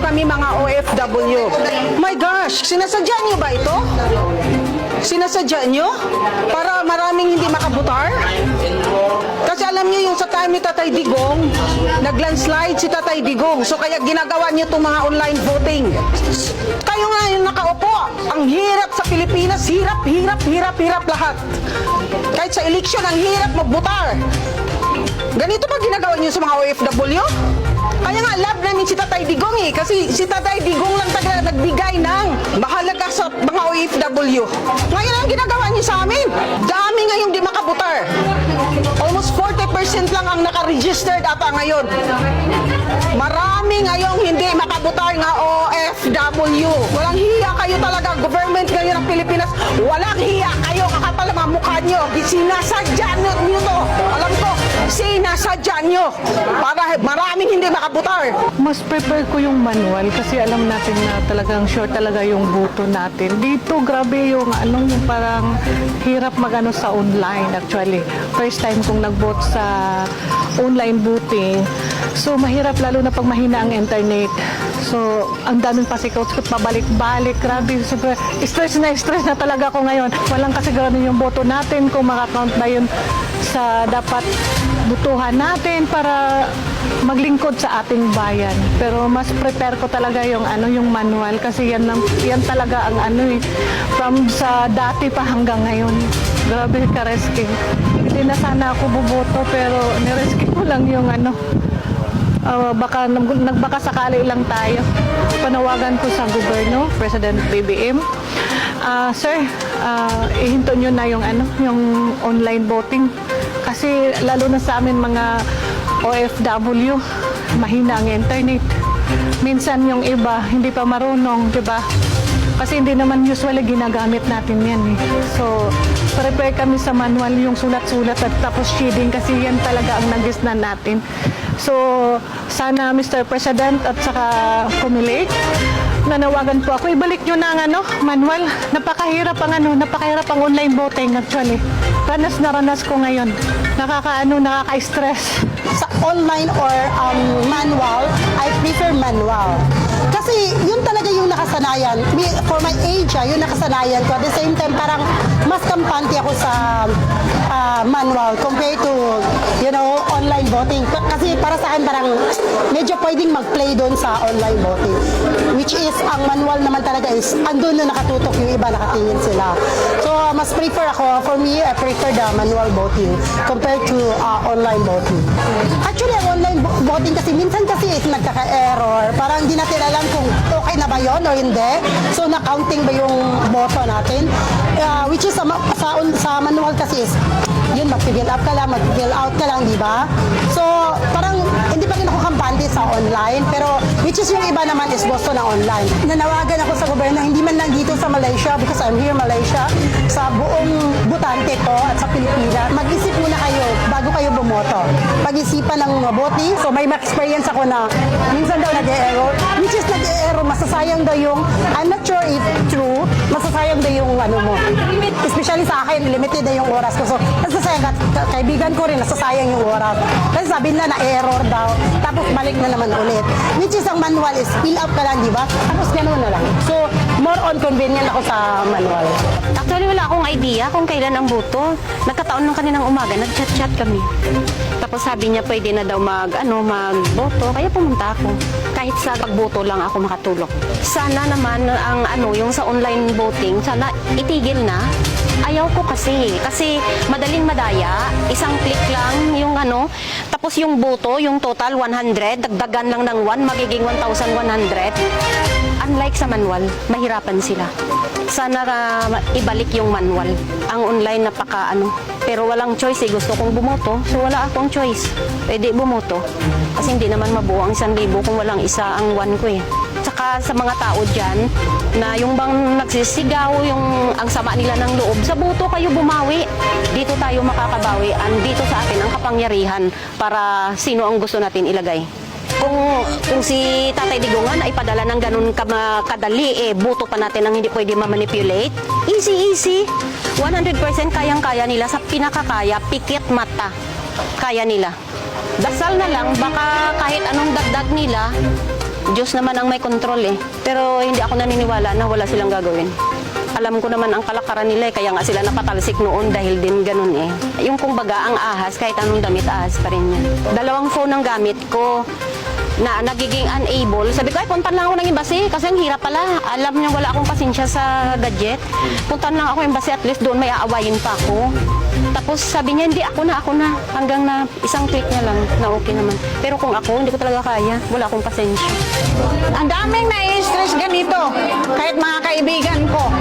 kami mga OFW. My gosh, sinasadya niyo ba ito? Sinasadya niyo? Para maraming hindi makabutar? Kasi alam niyo yung sa time ni Tatay Digong, naglandslide si Tatay Digong. So kaya ginagawa niyo itong mga online voting. Kayo nga yung nakaupo. Ang hirap sa Pilipinas. Hirap, hirap, hirap, hirap lahat. Kahit sa eleksyon, ang hirap magbutar. Ganito ba ginagawa niyo sa mga OFW? Kaya nga, love namin si Tatay Digong eh. Kasi si Tatay Digong lang taga nagbigay ng mahalaga sa mga OFW. Ngayon ang ginagawa niyo sa amin. Dami ngayong di makabutar. Almost 40% lang ang nakaregistered ata ngayon. Marami ngayong hindi makabutar nga OFW. Walang hiya kayo talaga. Government ngayon ng Pilipinas. Walang hiya kayo. Kakapal mga mukha nyo. Sinasadya nyo ko, sinasadya nyo. Para maraming hindi makabutar. Mas prefer ko yung manual kasi alam natin na talagang sure talaga yung boto natin. Dito, grabe yung ano, yung parang hirap magano sa online actually. First time kong nag-vote sa online voting. So, mahirap lalo na pag mahina ang internet. So, ang daming pasikot-sikot, pabalik-balik. Grabe, super stress na stress na talaga ako ngayon. Walang kasiguraduhan yung boto natin kung makakount ba yun sa dapat butuhan natin para maglingkod sa ating bayan. Pero mas prepare ko talaga yung ano yung manual kasi yan lang, yan talaga ang ano eh from sa dati pa hanggang ngayon. Grabe ka rescue. Hindi na sana ako buboto pero nirescue ko lang yung ano Ah, baka nag- nagbaka sakali lang tayo. Panawagan ko sa gobyerno, President BBM. Ah, sir, ah, ihinto nyo na yung ano, yung online voting kasi lalo na sa amin mga OFW, mahina ang internet. Minsan yung iba hindi pa marunong, 'di ba? Kasi hindi naman usually ginagamit natin yan eh. So, prepare kami sa manual yung sulat-sulat at tapos shading kasi yan talaga ang nagisnan natin. So, sana Mr. President at saka Kumilig, nanawagan po ako, ibalik nyo na ang ano, manual. Napakahirap ang ano, napakahirap ang online voting actually. Ranas na ranas ko ngayon. Nakakaano, nakaka-stress. sa online or um, manual, I prefer manual. Kasi yun nakasanayan. For my age, ah, yun nakasanayan ko. At the same time, parang mas kampante ako sa ah, manual compared to, you know, online voting. Kasi para sa akin, parang medyo pwedeng mag-play doon sa online voting. Which is, ang manual naman talaga is, andun na nakatutok yung iba, nakatingin sila. So, mas prefer ako, for me, I prefer the manual voting compared to ah, online voting. Actually, ang online vo- voting kasi, minsan kasi is nagkaka-error. Parang hindi natin alam kung okay na ba yon o hindi. So, na-counting ba yung boto natin? Ah, which is, sa, sa, sa manual kasi is, yun, mag-fill up ka lang, mag-fill out ka lang, di ba? So, parang hindi pa rin ako kampante sa online, pero which is yung iba naman is gusto na online. Nanawagan ako sa gobyerno, hindi man lang dito sa Malaysia, because I'm here Malaysia, sa buong butante ko at sa Pilipinas, mag-isip muna kayo bago kayo bumoto. Pag-isipan ng mabuti. So, may ma-experience ako na minsan daw nag-error, which is nag-error, masasayang daw yung, I'm not sure if true, masasayang daw yung ano mo. Especially sa akin, limited na yung oras ko. So, nasasayang, ka- ka- kaibigan ko rin, nasasayang yung oras. Kasi sabi nila na-error daw, tapos balik na naman ulit. Which is ang manual is fill up ka lang, di ba? Tapos ganun na lang. So, more on convenient ako sa manual. Actually, wala akong idea kung kailan ang boto. Nagkataon ng kaninang umaga, nag-chat-chat kami. Tapos sabi niya pwede na daw mag, ano, magboto, kaya pumunta ako. Kahit sa pagboto lang ako makatulong. Sana naman ang ano, yung sa online voting, sana itigil na. Ayaw ko kasi, kasi madaling madaya, isang click lang yung ano, tapos yung boto, yung total 100, dagdagan lang ng 1, magiging 1,100. Unlike sa manual, mahirapan sila. Sana ah, ibalik yung manual. Ang online napaka ano. Pero walang choice eh. Gusto kong bumoto. So wala akong choice. Pwede bumoto. Kasi hindi naman mabuo ang isang libo kung walang isa ang one ko eh. Tsaka sa mga tao dyan, na yung bang nagsisigaw, yung ang sama nila ng loob, sa buto kayo bumawi. Dito tayo makakabawi. Andito sa atin ang kapangyarihan para sino ang gusto natin ilagay kung kung si Tatay Digongan ay padala ng ganun kadali, eh, buto pa natin ang hindi pwede ma-manipulate. Easy, easy. 100% kayang-kaya nila sa pinakakaya, pikit mata. Kaya nila. Dasal na lang, baka kahit anong dagdag nila, Diyos naman ang may control eh. Pero hindi ako naniniwala na wala silang gagawin. Alam ko naman ang kalakaran nila eh, kaya nga sila napatalsik noon dahil din ganun eh. Yung kumbaga ang ahas, kahit anong damit ahas pa rin yan. Dalawang phone ang gamit ko na nagiging unable. Sabi ko, ay, puntan lang ako ng embassy kasi ang hirap pala. Alam niyo, wala akong pasensya sa gadget. Puntan lang ako ng embassy, at least doon may aawayin pa ako. Tapos sabi niya, hindi, ako na, ako na. Hanggang na isang click niya lang na okay naman. Pero kung ako, hindi ko talaga kaya. Wala akong pasensya. Ang daming nai-stress ganito, kahit mga kaibigan ko.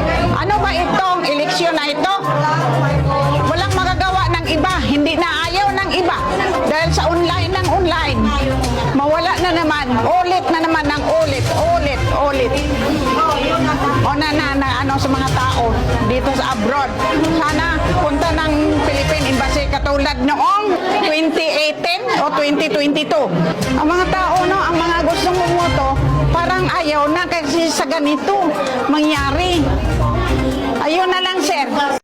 dito. Ang mga tao, no, ang mga gustong bumoto, parang ayaw na kasi sa ganito mangyari. Ayun na lang, sir.